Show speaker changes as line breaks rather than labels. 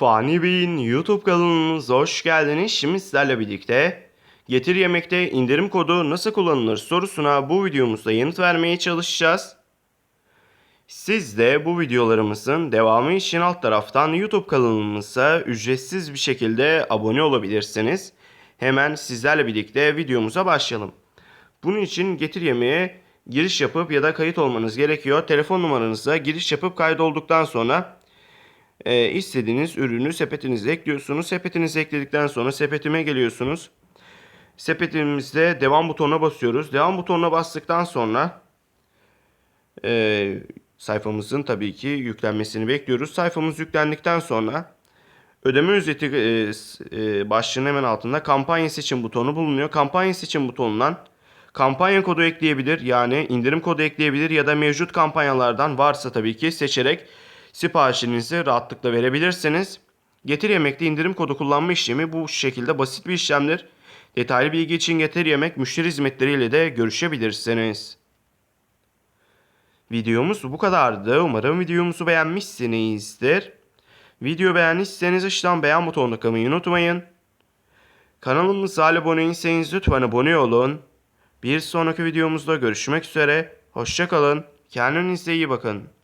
Fani Bey'in YouTube kanalımıza hoş geldiniz. Şimdi sizlerle birlikte Getir Yemek'te indirim kodu nasıl kullanılır sorusuna bu videomuzda yanıt vermeye çalışacağız. Siz de bu videolarımızın devamı için alt taraftan YouTube kanalımıza ücretsiz bir şekilde abone olabilirsiniz. Hemen sizlerle birlikte videomuza başlayalım. Bunun için Getir Yemeğe giriş yapıp ya da kayıt olmanız gerekiyor. Telefon numaranıza giriş yapıp kaydolduktan sonra e, istediğiniz ürünü sepetinize ekliyorsunuz. Sepetinize ekledikten sonra sepetime geliyorsunuz. Sepetimizde devam butonuna basıyoruz. Devam butonuna bastıktan sonra e, sayfamızın tabii ki yüklenmesini bekliyoruz. Sayfamız yüklendikten sonra ödeme ücreti e, e, başlığının hemen altında kampanya seçim butonu bulunuyor. Kampanya seçim butonundan kampanya kodu ekleyebilir yani indirim kodu ekleyebilir ya da mevcut kampanyalardan varsa tabii ki seçerek siparişinizi rahatlıkla verebilirsiniz. Getir Yemek'te indirim kodu kullanma işlemi bu şekilde basit bir işlemdir. Detaylı bilgi için Getir Yemek müşteri hizmetleriyle de görüşebilirsiniz. Videomuz bu kadardı. Umarım videomuzu beğenmişsinizdir. Video beğendiyseniz aşağıdan beğen butonuna kalmayı unutmayın. Kanalımıza abone değilseniz lütfen abone olun. Bir sonraki videomuzda görüşmek üzere. Hoşçakalın. Kendinize iyi bakın.